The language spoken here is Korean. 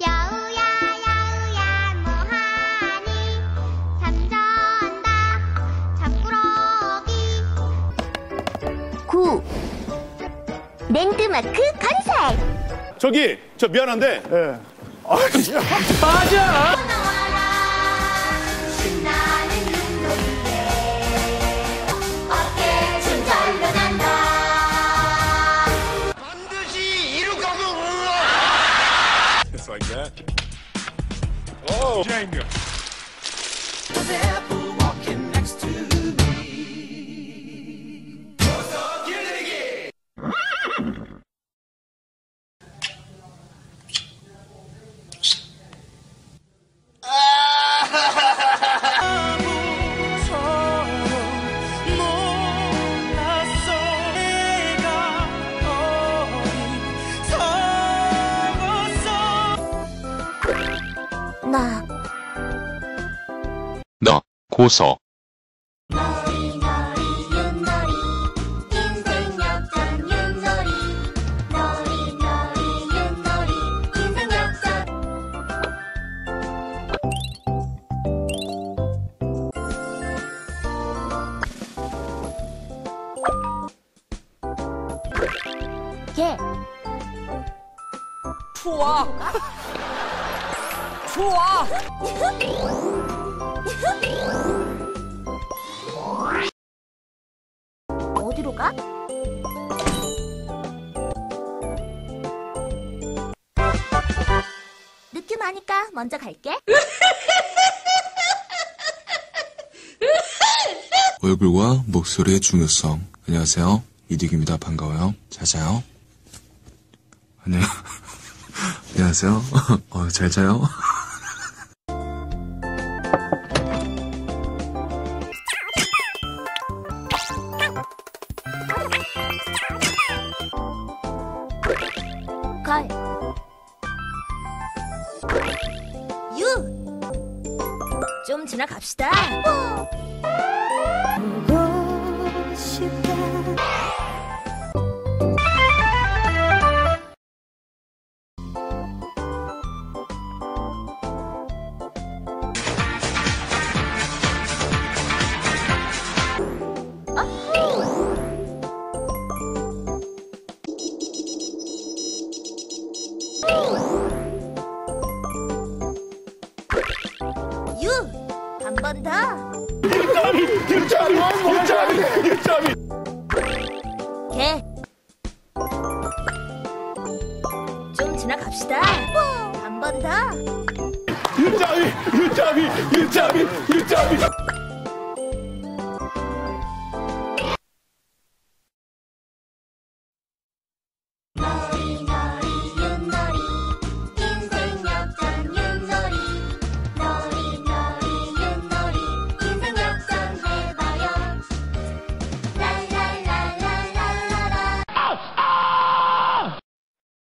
야우야 야우야 뭐하니 잠전다 잠꾸러기 9 랜드마크 건설. 저기 저 미안한데. 예. 나와라. 신나 like that. Oh, Jenga. 나 너, 고서. 머리 머리 윷놀이 인생 역전 윷놀이 머리 머리 윷놀이 인생 역전 개 좋아. 좋아. 어디로 가? 느낌하니까 먼저 갈게. 얼굴과 목소리의 중요성. 안녕하세요. 이득입니다. 반가워요. 잘 자요. 안녕. 안녕하세요. 어, 잘 자요. 걸. 유. 좀 지나갑시다. 유. 번 더. 일자리, 일자리, 일자리. 개. 좀 지나갑시다. 한 번 더. 일자리, 일자리, 일자리, 일자리.